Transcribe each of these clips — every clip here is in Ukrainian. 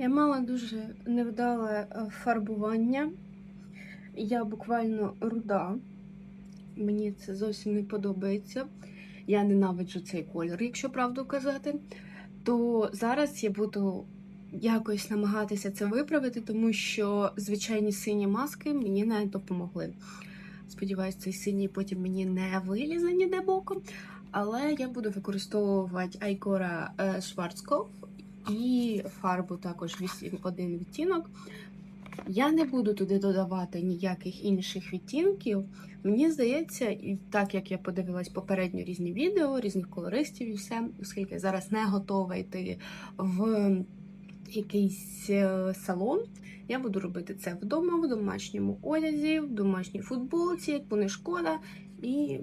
Я мала дуже невдале е, фарбування. Я буквально руда. Мені це зовсім не подобається. Я ненавиджу цей колір, якщо правду казати. То зараз я буду якось намагатися це виправити, тому що звичайні сині маски мені не допомогли. Сподіваюсь, цей синій потім мені не вилізе ніде боком. Але я буду використовувати Айкора Schwarzkopf і фарбу також 8-1 відтінок. Я не буду туди додавати ніяких інших відтінків. Мені здається, і так як я подивилась попередньо різні відео, різних колористів і все, оскільки зараз не готова йти в якийсь е, салон, я буду робити це вдома, в домашньому одязі, в домашній футболці, яку не шкода. І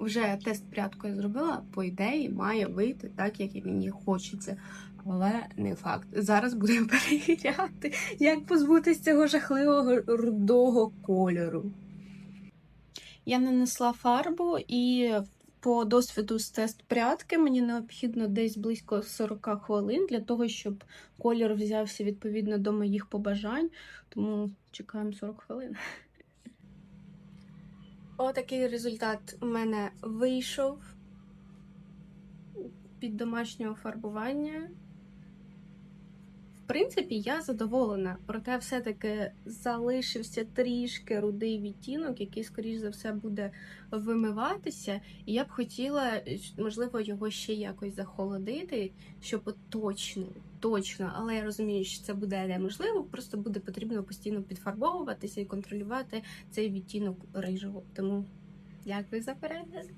вже тест прядку я зробила, по ідеї, має вийти так, як і мені хочеться. Але не факт. Зараз будемо перевіряти, як позбутися цього жахливого рудого кольору. Я нанесла фарбу і по досвіду з тест прядки мені необхідно десь близько 40 хвилин для того, щоб колір взявся відповідно до моїх побажань. Тому чекаємо 40 хвилин. Отакий результат у мене вийшов під домашнього фарбування. Принципі, я задоволена, проте все-таки залишився трішки рудий відтінок, який, скоріш за все, буде вимиватися. І я б хотіла, можливо, його ще якось захолодити, щоб точно, точно, але я розумію, що це буде неможливо, просто буде потрібно постійно підфарбовуватися і контролювати цей відтінок рижого. Тому дякую за перегляд.